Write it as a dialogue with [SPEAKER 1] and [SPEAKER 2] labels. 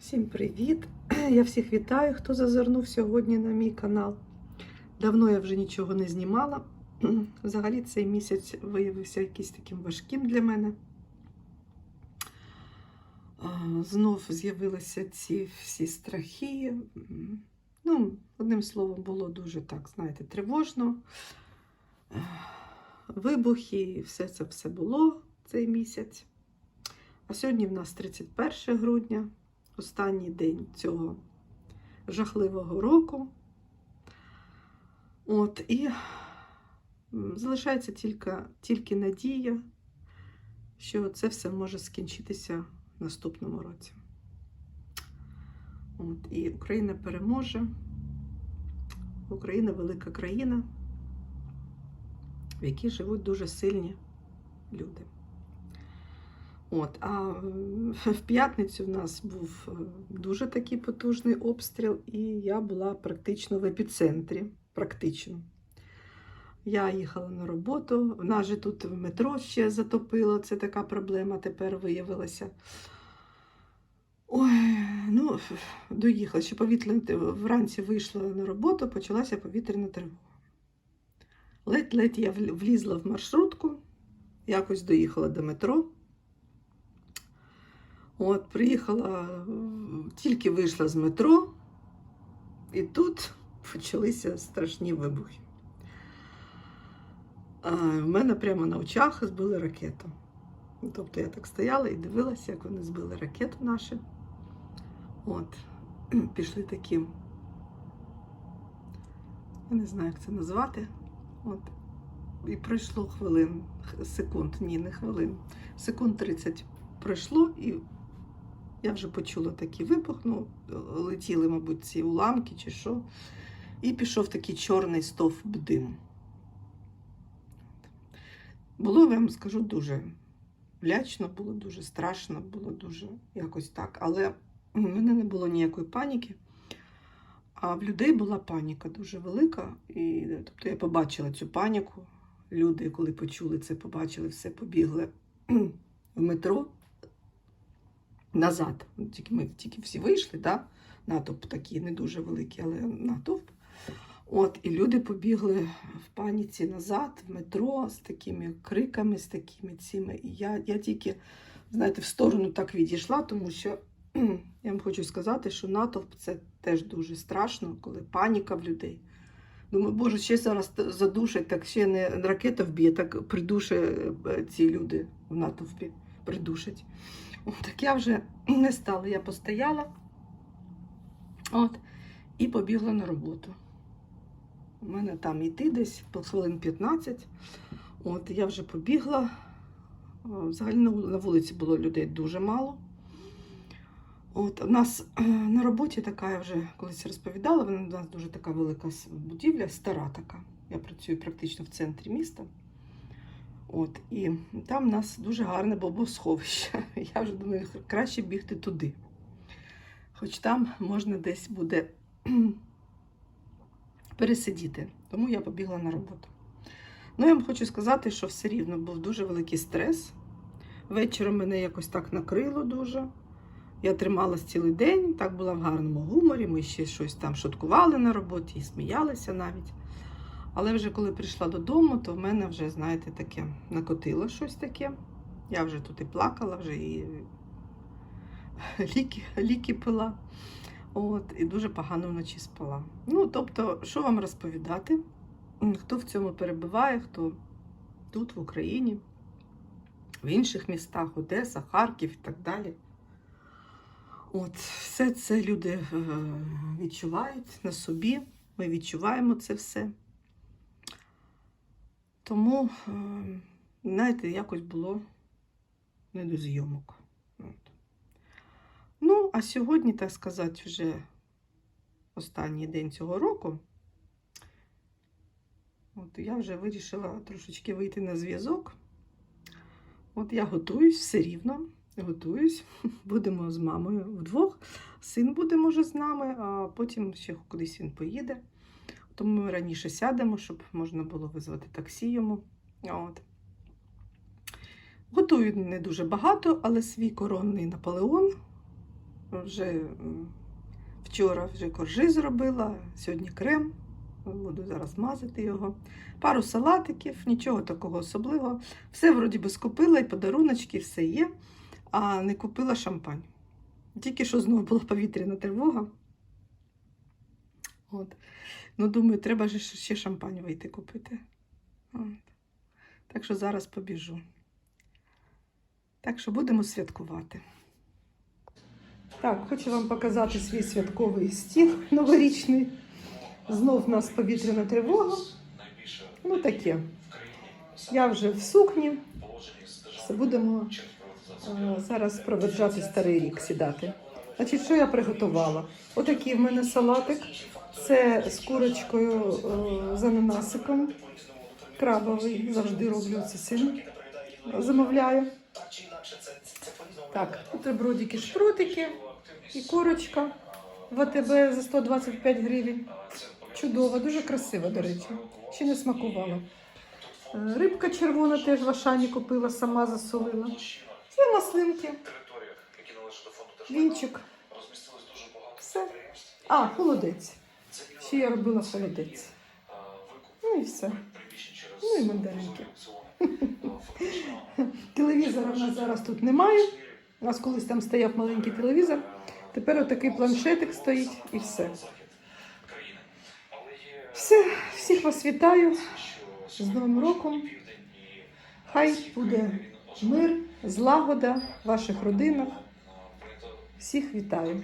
[SPEAKER 1] Всім привіт! Я всіх вітаю, хто зазирнув сьогодні на мій канал. Давно я вже нічого не знімала. Взагалі цей місяць виявився якийсь таким важким для мене. Знов з'явилися ці всі страхи. Ну, одним словом, було дуже так, знаєте, тривожно. Вибухи, все це все було цей місяць. А сьогодні в нас 31 грудня останній день цього жахливого року. От, і залишається тільки, тільки надія, що це все може скінчитися в наступному році. От, і Україна переможе. Україна велика країна, в якій живуть дуже сильні люди. От, а в п'ятницю в нас був е, дуже такий потужний обстріл, і я була практично в епіцентрі. Практично. Я їхала на роботу. В нас же тут метро ще затопило. Це така проблема тепер виявилася. Ой, ну, доїхала. Ще повітряна вранці вийшла на роботу, почалася повітряна тривога. Ледь-ледь я влізла в маршрутку, якось доїхала до метро. От, приїхала, тільки вийшла з метро, і тут почалися страшні вибухи. В мене прямо на очах збили ракету. Тобто я так стояла і дивилася, як вони збили ракету наші. От, пішли такі, я не знаю, як це назвати. От. І пройшло хвилин, секунд, ні, не хвилин, секунд 30 пройшло, і я вже почула такий вибух, ну, летіли, мабуть, ці уламки чи що. І пішов такий чорний стовп диму. Було, я вам скажу, дуже лячно, було дуже страшно, було дуже якось так. Але в мене не було ніякої паніки. А в людей була паніка дуже велика. І, тобто я побачила цю паніку. Люди, коли почули це, побачили все, побігли в метро назад. Тільки ми тільки всі вийшли, да? натовп такий не дуже великий, але натовп. От, і люди побігли в паніці назад, в метро з такими криками, з такими цими. І я, я тільки, знаєте, в сторону так відійшла, тому що я вам хочу сказати, що натовп це теж дуже страшно, коли паніка в людей. Думаю, боже, ще зараз задушать, так ще не ракета вб'є, так придушать е, ці люди в натовпі, придушать. От, Так я вже не стала, я постояла от, і побігла на роботу. У мене там йти десь по хвилин 15. От, я вже побігла. Взагалі на вулиці було людей дуже мало. От, у нас е, на роботі така, я вже колись розповідала, вона у нас дуже така велика будівля, стара така. Я працюю практично в центрі міста. От, і там у нас дуже гарне бомбосховище. Я вже думаю, краще бігти туди. Хоч там можна десь буде пересидіти. Тому я побігла на роботу. Ну, я вам хочу сказати, що все рівно був дуже великий стрес. Вечором мене якось так накрило дуже. Я трималась цілий день, так була в гарному гуморі. Ми ще щось там шуткували на роботі і сміялися навіть. Але вже коли прийшла додому, то в мене вже, знаєте, таке накотило щось таке. Я вже тут і плакала, вже і ліки, ліки пила. От, і дуже погано вночі спала. Ну, тобто, що вам розповідати? Хто в цьому перебуває, хто тут, в Україні, в інших містах, Одеса, Харків і так далі. От, все це люди е, відчувають на собі. Ми відчуваємо це все. Тому, е, знаєте, якось було не до зйомок. Ну, а сьогодні, так сказати, вже останній день цього року. От я вже вирішила трошечки вийти на зв'язок. От я готуюсь все рівно. Готуюсь. Будемо з мамою вдвох. Син буде, може, з нами, а потім ще кудись він поїде. Тому ми раніше сядемо, щоб можна було визвати таксі йому. От. Готую не дуже багато, але свій коронний Наполеон вже вчора вже коржі зробила, сьогодні крем. Буду зараз мазати його. Пару салатиків, нічого такого особливого. Все вроді би скупила, і подаруночки, все є, а не купила шампань. Тільки що знову була повітряна тривога. От. Ну, думаю, треба ж ще шампань вийти купити. От. Так що зараз побіжу. Так що будемо святкувати. Так, хочу вам показати свій святковий стіл новорічний. Знов в нас повітряна тривога. Ну таке. Я вже в сукні. Будемо е, зараз проведжати старий рік сідати. Значить, що я приготувала? Отакий в мене салатик. Це з курочкою е, з ананасиком. Крабовий. Завжди роблю це син. Замовляю. Так, бутербродики, шпротики і курочка в АТБ за 125 гривень. Чудово, дуже красиво, до речі. Ще не смакувала. Е, Рибка червона теж в Ашані купила, сама засолила. Це маслинки, вінчик. Все. А, холодець. Ще я робила холодець. Ну і все. Ну і мандаринки. Телевізора в нас зараз тут немає. У нас колись там стояв маленький телевізор. Тепер отакий планшетик стоїть і все. Все, всіх вас вітаю з Новим роком. Хай буде мир, злагода в ваших родинах. Всіх вітаю.